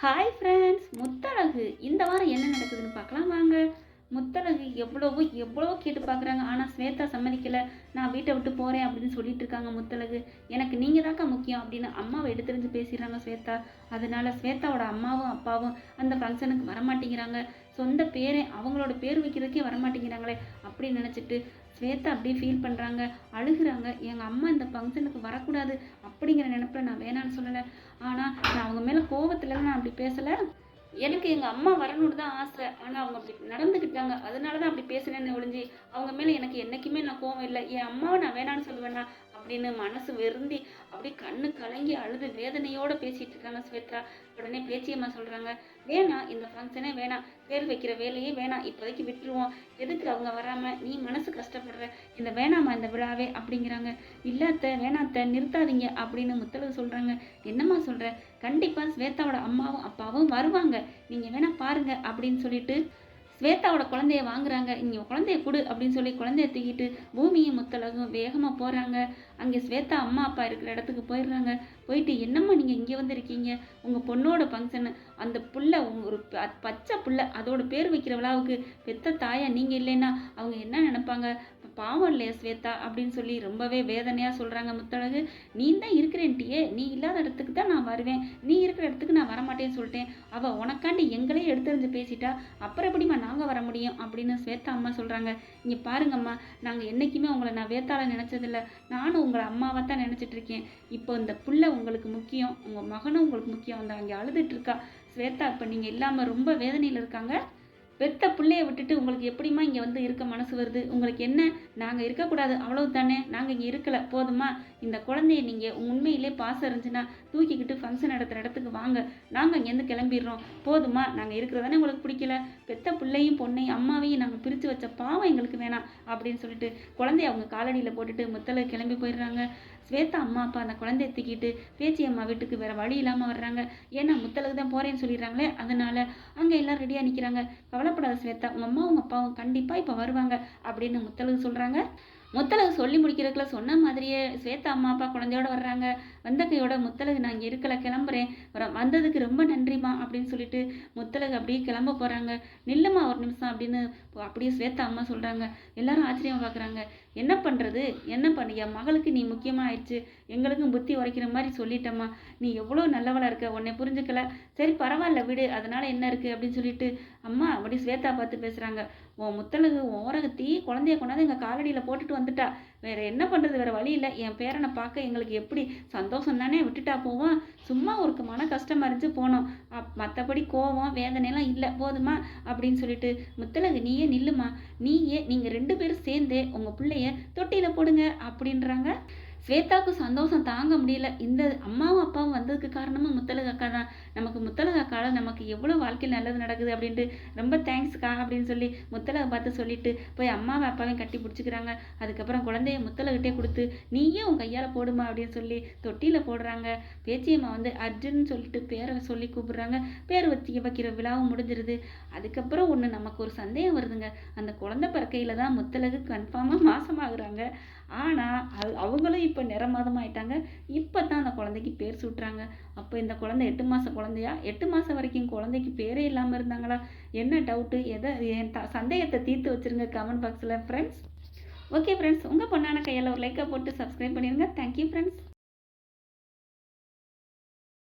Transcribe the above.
Hi friends Muthazhagu. இந்த வாரம் என்ன நடக்குதுன்னு பார்க்கலாம் வாங்க. முத்தழகு எவ்வளவோ எவ்வளவோ கேட்டு பார்க்குறாங்க. ஆனால் ஸ்வேதா சம்மதிக்கலை. நான் வீட்டை விட்டு போகிறேன் அப்படின்னு சொல்லிட்டு இருக்காங்க முத்தழகு. எனக்கு நீங்கள் தாக்கா முக்கியம் அப்படின்னு அம்மாவை எடுத்துருந்து பேசிடுறாங்க ஸ்வேதா. அதனால ஸ்வேதாவோட அம்மாவும் அப்பாவும் அந்த ஃபங்க்ஷனுக்கு வரமாட்டேங்கிறாங்க. சொந்த பேரே அவங்களோட பேர் வைக்கிறதுக்கே வரமாட்டேங்கிறாங்களே அப்படின்னு நினச்சிட்டு ஸ்வேதா அப்படியே ஃபீல் பண்ணுறாங்க அழுகுறாங்க. எங்கள் அம்மா இந்த ஃபங்க்ஷனுக்கு வரக்கூடாது அப்படிங்கிற நினப்பில் நான் வேணான்னு சொல்லலை. ஆனால் நான் அவங்க மேலே கோவத்தில் நான் அப்படி பேசலை. எனக்கு எங்கள் அம்மா வரணும்னு தான் ஆசை. ஆனால் அவங்க அப்படி நடந்துக்கிட்டாங்க. அதனால தான் அப்படி பேசுனேன்னு ஒழிஞ்சு அவங்க மேலே எனக்கு என்றைக்குமே நான் கோவம் இல்லை. என் அம்மாவை நான் வேணான்னு சொல்லுவேன்னா அப்படின்னு மனசு விருந்தி அப்படியே கண்ணு கலங்கி அழுது வேதனையோடு பேசிகிட்டு இருக்காங்க ஸ்வேதா. உடனே பேச்சியம்மா சொல்கிறாங்க வேணாம் இந்த ஃபங்க்ஷனே வேணாம். பேர் வைக்கிற வேலையே வேணாம். இப்போதைக்கு விட்டுருவோம். எதுக்கு அவங்க வராமல் நீ மனசு கஷ்டப்படுற? இந்த வேணாமா இந்த விழாவே? அப்படிங்கிறாங்க. இல்லாத்த வேணாத்த நிறுத்தாதீங்க அப்படின்னு முத்தளவு சொல்கிறாங்க என்னம்மா சொல்கிற கண்டிப்பாக ஸ்வேதாவோட அம்மாவும் அப்பாவும் வருவாங்க. நீங்கள் வேணால் பாருங்கள் அப்படின்னு சொல்லிட்டு ஸ்வேதாவோட குழந்தைய வாங்குறாங்க. இங்கே குழந்தைய கொடு அப்படின்னு சொல்லி குழந்தைய தூக்கிட்டு பூமியும் முத்தலகும் வேகமாக போகிறாங்க அங்கே ஸ்வேதா அம்மா அப்பா இருக்கிற இடத்துக்கு போயிடுறாங்க. போயிட்டு என்னம்மா நீங்கள் இங்கே வந்திருக்கீங்க? உங்கள் பொண்ணோட ஃபங்க்ஷனு அந்த புள்ள உங்க ஒரு பச்சை புள்ள அதோட பேர் வைக்கிற விழாவுக்கு பெத்த தாயா நீங்கள் இல்லைன்னா அவங்க என்ன நினைப்பாங்க? பாவம் இல்லையா ஸ்வேதா? அப்படின்னு சொல்லி ரொம்பவே வேதனையாக சொல்கிறாங்க முத்தழகு. நீ தான் இருக்கிறேன்ட்டியே. நீ இல்லாத இடத்துக்கு தான் நான் வருவேன். நீ இருக்கிற இடத்துக்கு நான் வரமாட்டேன்னு சொல்லிட்டேன். அவள் உனக்காண்டி எங்களே எடுத்துருந்து பேசிட்டா அப்புறம் எப்படிம்மா நாங்கள் வர முடியும்? அப்படின்னு ஸ்வேதா அம்மா சொல்கிறாங்க இங்கே பாருங்கம்மா நாங்கள் என்றைக்குமே உங்களை நான் வேத்தால நினச்சதில்ல. நானும் உங்களை அம்மாவை தான் நினச்சிட்டு இருக்கேன் இப்போ இந்த புள்ள உங்களுக்கு முக்கியம். உங்கள் மகனும் உங்களுக்கு முக்கியம். அந்த அங்கே அழுதுட்டு இருக்கா. ஸ்வேதா இப்போ நீங்கள் இல்லாமல் ரொம்ப வேதனையில் இருக்காங்க. பெத்த பிள்ளைய விட்டுட்டு உங்களுக்கு எப்படிமா இங்கே வந்து இருக்க மனசு வருது? உங்களுக்கு என்ன? நாங்கள் இருக்கக்கூடாது. அவ்வளவு தானே நாங்கள் இங்கே இருக்கல. போதுமா? இந்த குழந்தைய நீங்கள் உண்மையிலே பாசம் இருந்துச்சுன்னா தூக்கிக்கிட்டு ஃபங்க்ஷன் நடத்துகிற இடத்துக்கு வாங்க. நாங்கள் இங்கேருந்து கிளம்பிடுறோம். போதுமா? நாங்கள் இருக்கிறதானே உங்களுக்கு பிடிக்கல. பெத்த பிள்ளையும் பொண்ணையும் அம்மாவையும் நாங்கள் பிரித்து வச்ச பாவம் எங்களுக்கு வேணாம் அப்படின்னு சொல்லிட்டு குழந்தைய அவங்க காலடியில் போட்டுட்டு முத்தல கிளம்பி போயிடுறாங்க. ஸ்வேதா அம்மா அப்பா அந்த குழந்தைய தூக்கிட்டு பேச்சி அம்மா வீட்டுக்கு வேறு வழி இல்லாமல் வர்றாங்க. ஏன்னா முத்தலுக்கு தான் போகிறேன்னு சொல்லிடுறாங்களே அதனால் அங்கே எல்லாம் ரெடியாக நிற்கிறாங்க கவலைப்படாத ஸ்வேதா உங்கள் அம்மா உங்கள் அப்பாவும் கண்டிப்பாக இப்போ வருவாங்க அப்படின்னு முத்தலுக்கு சொல்கிறாங்க முத்தலகு சொல்லி முடிக்கிறதுக்குள்ள சொன்ன மாதிரியே ஸ்வேதா அம்மா அப்பா குழந்தையோட வர்றாங்க. வந்த கையோட முத்தலகு நான் இங்கே இருக்கல கிளம்புறேன். வந்ததுக்கு ரொம்ப நன்றிம்மா அப்படின்னு சொல்லிட்டு முத்தலகு அப்படியே கிளம்ப போகிறாங்க நில்லுமா ஒரு நிமிஷம் அப்படின்னு அப்படியே ஸ்வேதா அம்மா சொல்கிறாங்க எல்லாரும் ஆச்சரியம் பார்க்குறாங்க என்ன பண்ணுறது என்ன பண்ணு? என் மகளுக்கு நீ முக்கியமாக ஆயிடுச்சு. எங்களுக்கும் புத்தி உரைக்கிற மாதிரி சொல்லிட்டம்மா. நீ எவ்வளோ நல்லவளாக இருக்க? உன்னை புரிஞ்சுக்கல. சரி பரவாயில்ல விடு. அதனால் என்ன இருக்குது அப்படின்னு சொல்லிட்டு அம்மா அப்படி ஸ்வேதா பார்த்து பேசுகிறாங்க உன் முத்தலகு ஓரகத்தி குழந்தைய கொண்டாந்து எங்கள் காலடியில் போட்டுட்டு வந்துட்டா. வேற என்ன பண்ணுறது வேற வழி இல்லை. என் பேரனை பார்க்க எங்களுக்கு எப்படி சந்தோஷம் தானே விட்டுட்டா போவோம் சும்மா ஒரு மன கஷ்டமா இருந்துச்சு போனோம். அப் மற்றபடி கோவம் வேதனைலாம் இல்லை. போதுமா? அப்படின்னு சொல்லிட்டு முத்தலகு நீயே நில்லுமா? நீயே நீங்கள் ரெண்டு பேரும் சேர்ந்தே உங்கள் பிள்ளைய தொட்டியில் போடுங்க அப்படின்றாங்க. ஸ்வேதாவுக்கு சந்தோஷம் தாங்க முடியல. இந்த அம்மாவும் அப்பாவும் வந்ததுக்கு காரணமும் முத்தலகு அக்கா தான். நமக்கு முத்தலகு நமக்கு எவ்வளோ வாழ்க்கையில் நல்லது நடக்குது அப்படின்ட்டு ரொம்ப தேங்க்ஸ்க்கா அப்படின்னு சொல்லி முத்தலகை பார்த்து சொல்லிட்டு போய் அம்மாவை அப்பாவையும் கட்டி பிடிச்சிக்கிறாங்க. அதுக்கப்புறம் குழந்தைய முத்தலகிட்டே கொடுத்து நீயே உன் கையால் போடுமா? அப்படின்னு சொல்லி தொட்டியில் போடுறாங்க. பேச்சியம்மா வந்து அர்ஜுன் சொல்லிட்டு பேரை சொல்லி கூப்பிடுறாங்க. பேர் வச்சு வைக்கிற விழாவும் முடிஞ்சிருது. அதுக்கப்புறம் ஒன்று நமக்கு ஒரு சந்தேகம் வருதுங்க. அந்த குழந்தை பிறக்கையில் தான் முத்தலகு கன்ஃபார்மாக மாசமாகறாங்க. ஆனால் அது அவங்களும் இப்போ நிறமாதம் ஆயிட்டாங்க இப்போ தான் அந்த குழந்தைக்கு பேர் சூட்டுறாங்க. அப்போ இந்த குழந்தை எட்டு மாதம் குழந்தையா? எட்டு மாதம் வரைக்கும் குழந்தைக்கு பேரே இல்லாமல் இருந்தாங்களா? என்ன டவுட்டு எதை என் த சந்தேகத்தை தீர்த்து வச்சிருங்க கமெண்ட் பாக்ஸில் ஃப்ரெண்ட்ஸ் ஓகே ஃப்ரெண்ட்ஸ் உங்கள் பொண்ணான கையில் ஒரு லைக்கை போட்டு சப்ஸ்கிரைப் பண்ணிடுங்க தேங்க்யூ ஃப்ரெண்ட்ஸ்